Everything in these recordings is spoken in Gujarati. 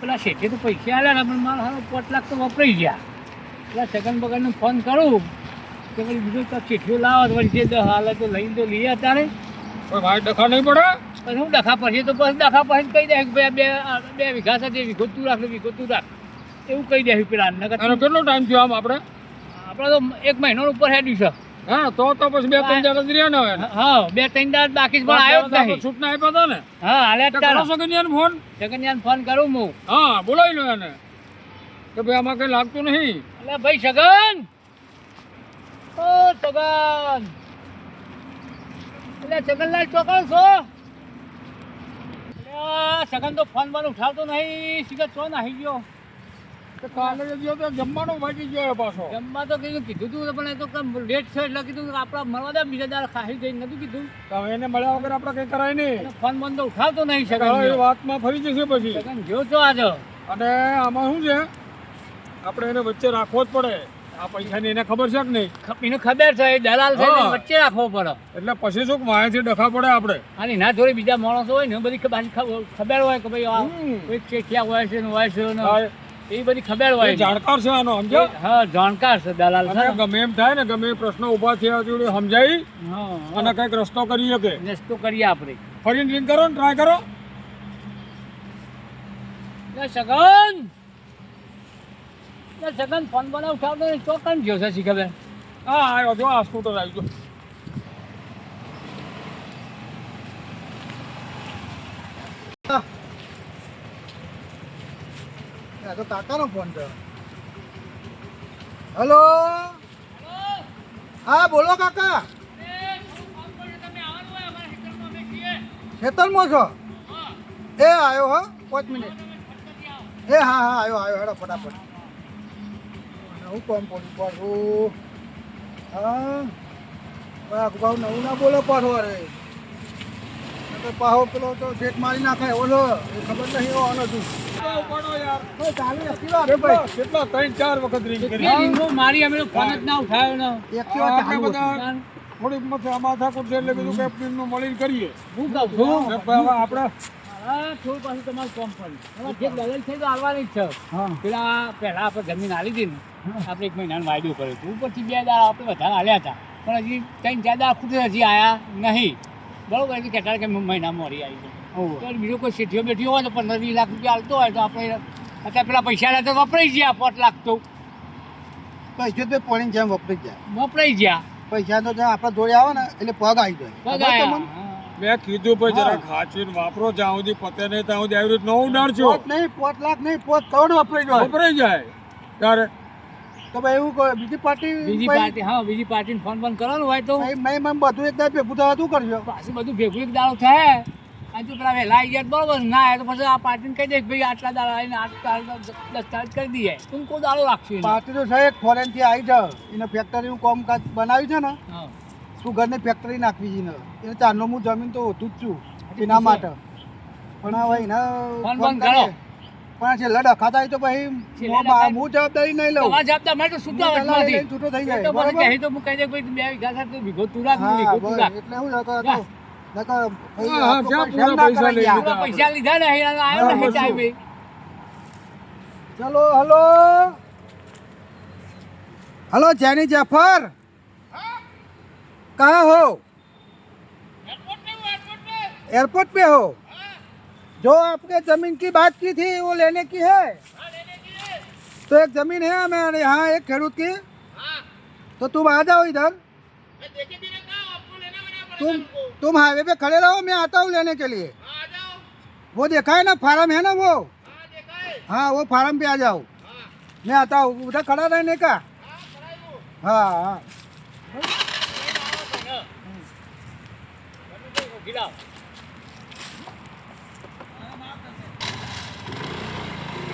પેલા શેઠે તો પૈસા આવ્યા પણ મારા હારો પાંચ લાખ તો વપરાઈ ગયા. પેલા સગન બગનને ફોન કરું કે પછી બીજું તો ચીઠીઓ લાવો તો જે દસ હાલે તો લઈને તો લઈએ અત્યારે. પણ ભાઈ ડખા નહીં પડે? પછી હું ડખા પછી તો બસ ડખા પછી કહી દે કે ભાઈ બે બે વીઘા સાથે વીઘો તું રાખ ને વીઘો તું રાખ. એવું કહી દે પેલા કેટલો ટાઈમ થયો આમ આપણે? આપણે તો એક મહિનો ઉપર હેડ્યું છે. હા તો તો પછી બે ત્રણ દાડા જ રહ્યા ને હવે. હા બે ત્રણ દાડા બાકી પણ આવ્યો જ નહીં. છૂટના આપ્યો હતા ને. હા હાલે તારો નહીં ફોન. સગનિયાન ફોન કરું હું. હા બોલાવી લો એને. કે ભાઈ આમાં કઈ લાગતું નહીં. એટલે ભાઈ સગન! ઓ સગન! એટલે સગનલાલ ચોકડ છો? સગન તો ફોન પણ ઉઠાવતો નહીં. સિગત છો નાહી ગયો. કાલે ગયો તો જમવાનો ભાગી ગયો પાછો. જમવા તો કીધું કીધું તું પણ એ તો લેટ છે એટલે કીધું આપણા મળવા દે બીજા દાડા ખાઈ જઈને નતું કીધું. તો એને મળ્યા વગર આપણે કંઈ કરાય નહીં. ફોન બંધ તો ઉઠાવતો નહીં શકે એ વાતમાં ફરી જશે પછી. જો છો આજે? અને આમાં શું છે? આપણે એને વચ્ચે રાખવો જ પડે. આ પૈસાની એને ખબર છે કે નહીં? એને ખબર છે એ દલાલ છે વચ્ચે રાખવો પડે. એટલે પછી શું વાયાથી ડખા પડે આપણે? અને એના જોડે બીજા માણસો હોય ને બધી ખબર હોય કે ભાઈ આ. કોઈ હોય છે ને હોય છે ને. એ બધી ખબર હોય જાણકાર છે આનો સમજો? હા જાણકાર છે દલાલ છે. ગમે એમ થાય ને ગમે પ્રશ્ન ઊભા થયા જોડે સમજાવી હા. અને કંઈક રસ્તો કરી શકે. રસ્તો કરીએ આપણે. ફરી ડ્રિંક કરો ને ટ્રાય કરો. સગન સગન ફોન બનાવ ઉઠાવતો કેમ ગયો છે શીખવે. હા આવ્યો જો આ સ્કૂટર આવી ગયો. આ તો કાકાનો ફોન થયો. હલો? હા, બોલો કાકા. ખેતરમાં છો? એ આવ્યો હા, પાંચ મિનિટ. એ હા હા આવ્યો આવ્યો હેડો, ફટાફટ. નવું કોમ પડ્યું પાછું. હા. ભાવ નવું ના બોલો પાછો અરે. પાહો પેલો તો જેટ મારી નાખે. ઓલો ખબર નહીં આવવાનો આનો ઉપાડો યાર. ચાલુ એક્ટિવા રે ભાઈ કેટલા ત્રણ ચાર વખત રિંગ કરી. મારી અમે ફોન જ ના ઉઠાવ્યો ને. આપણે બધા થોડીક માથે માથાકૂટ છે એટલે કીધું કે એપ્રિલનું મળીને કરીએ. હું કહું છું. આપણે થોડું પાછું તમારું કોમ પડ્યું હવે જે દલાલ છે તો આવવાની જ છે. હા. પેલા પહેલા આપણે જમીન આલી હતી ને આપણે એક મહિનાનો વાયદો કર્યો હતો. પછી બે દાડા આપણે વધારે હાલ્યા હતા. પણ હજી ત્રણ ચાર દાડા ખૂટે હજી આયા નહીં. બરોબર એટલે કહેતા કે મહિના મોરી આવી જાય તો બીજો કોઈ શેઠિયો બેઠી હોય તો પંદર વીસ લાખ રૂપિયા હાલતો હોય તો આપણે અત્યારે પેલા પૈસા લે તો વપરાઈ ગયા પોટ લાખ તો. પૈસા તો પોણી જેમ વપરાઈ જાય વપરાઈ ગયા. પૈસા તો જ્યાં આપણા જોડે આવે ને એટલે પગ આવી જાય. પગ મેં કીધું ભાઈ જરા ખાચીને વાપરો જ્યાં સુધી પતે નહીં ત્યાં સુધી આવી રીતે નવું ઉડાડજો. નહીં પોત લાખ નહીં પોત કરોડ વપરાઈ જાય. વપરાઈ જાય. ત્યારે તો ભાઈ એવું કહો બીજી પાર્ટી બીજી પાર્ટી હા બીજી પાર્ટીને ફોન ફોન કરવાનું હોય તો. મેં મેં બધું એક એકદમ ભેગું થવા શું કરજો. પાછું બધું ભેગું એક દાડો થાય. અને તું પેલા વહેલા આવી ગયા બરોબર ના આવે તો પછી આ પાર્ટીને કહી દે ભાઈ આટલા દાડા આવીને આટલા દસ્તાવેજ કરી દઈએ. તું કોઈ દાડો રાખશું. પાર્ટી તો છે એક ફોરેનથી આવી જાવ એને ફેક્ટરીનું કામકાજ બનાવ્યું છે ને શું ઘરની ફેક્ટરી નાખવી છે ને એને ચારનો હું જમીન તો ઓછું જ છું એના માટે. પણ હવે એના ફોન ફોન કરો. કરીએ. પણ છેલ્લે ડખાતા હોય તો ભાઈ છેલ્લે હું ડખાય. હું જવાબદારી નહીં લઉં તમારા જવાબદાર મારે તો છૂટા હું દલાલ હાથમાંથી. લઈને છૂટો થઈ એ જાય તો મને બરાબર? કહે તો હું કહી દે કે ભાઈ બે વીઘા સાથે તું ભેગો તું રાખ, હું હા ભેગો તું બસ રાખ. એટલે શું છે કે જા. તો- નકર ભાઈ હા, હા, આપણો જ્યાં કોઈ પૂરા શેમ ના પૈસા લઈ કરાય યાર. લીધા. પેલા પૈસા લીધા ને અહીંયા આવ્યો હા, ને બસ ટાઈમે. ચલો હલો हेलो जैनी जाफर कहाँ हो एयरपोर्ट पे हो जो आपके जमीन की बात की थी वो लेने की है तो एक जमीन है हमारे यहाँ एक खेडूत की तो तुम आ जाओ इधर तुम तुम हाईवे पे खड़े रहो मैं आता हूँ लेने के लिए वो देखा है ना फार्म है ना वो हाँ वो फार्म पे आ जाओ मैं आता हूँ उधर खड़ा रहने का हाँ हाँ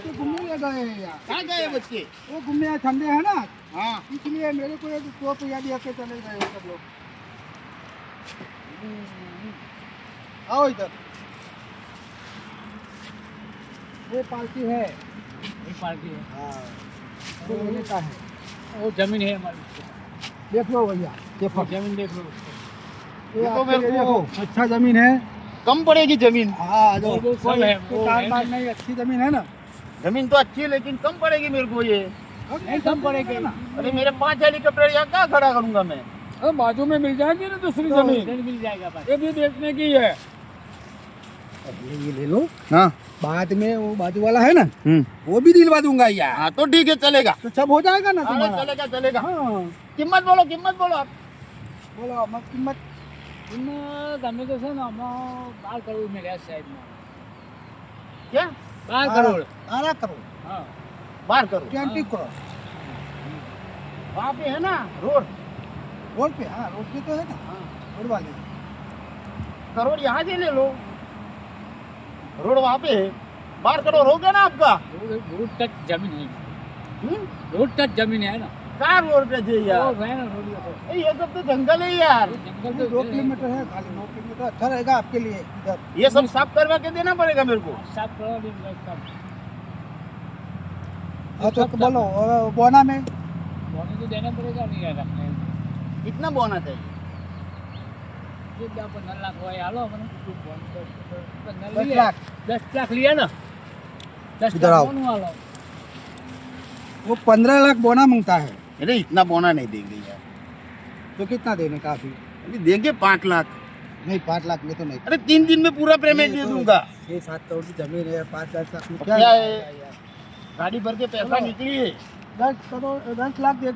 तो घूमने ले गए यार। कहाँ गए बच्चे? वो घूमने ठंडे है ना? हाँ। इसलिए मेरे को एक टोप याद के चले गए सब लोग। आओ इधर। ये पालती है। एक पार्टी है। हाँ। वो लेने का है। वो ज़मीन है हमारी। देख लो भैया देखो वो ज़मीन देख लो। ये देखो मेरे को। अच्छा ज़मीन है। कम पड़ेगी ज़मीन। हाँ जो बार नहीं अच्छी ज़मीन है ना। जमीन तो अच्छी है लेकिन कम पड़ेगी मेरे को ये नहीं कम पड़ेगी ना अरे मेरे पांच हेलीकॉप्टर यहाँ क्या खड़ा करूंगा मैं अरे बाजू में मिल जाएगी ना दूसरी तो- जमीन इधर मिल जाएगा पास ये भी बेचने की है ये ये ले लो हाँ बाद में वो बाजू वाला है ना हम्म वो भी दिलवा दूंगा यार हाँ तो ठीक है चलेगा तो सब हो जाएगा ना अरे तुम्हारा चलेगा चलेगा हाँ कीमत बोलो कीमत बोलो आप બોલો મત કિંમત એમાં તમે તો છે ને આમાં બાર કરોડ મળ્યા સાહેબમાં क्या બાર કરોડ बारह करोड़ हाँ। बारह करोड़ ट्वेंटी हाँ। करोड़ वहाँ पे है ना रोड। रोड पे हाँ रोड पे तो है ना। हाँ। रोड वाले। तो करोड़ यहाँ से ले लो। रोड वहाँ पे है। बारह करोड़ हो गया ना आपका? रोड तक ज़मीन है। रोड तक ज़मीन है हम्म? ना। कार रोड पे जी यार? तो। ये सब तो जंगल है यार। जंगल तो दो किलोमीटर है खाली दो किलोमीटर। अच्छा रहेगा आपके लिए इधर। ये सब साफ़ करवा के देना पड़ेगा मेरे को। साफ़ करवा अच्छा तो बोलो बोना में? बोना तो देना पड़ेगा नहीं यार अपने। बोना लाख लाख। लिया ना? दस वो पंद्रह लाख बोना माँगता है। अरे इतना बोना नहीं देंगे यार। तो कितना देने काफ़ी? अरे देंगे पाँच लाख। नहीं पाँच लाख में तो नहीं। अरे तीन दिन में पूरा पेमेंट दे तो दूँगा। छह सात करोड़ की ज़मीन है पाँच लाख क्या है? ગાડી ભર કે પૈસા નીકળી દસ કરોડ દસ લાખ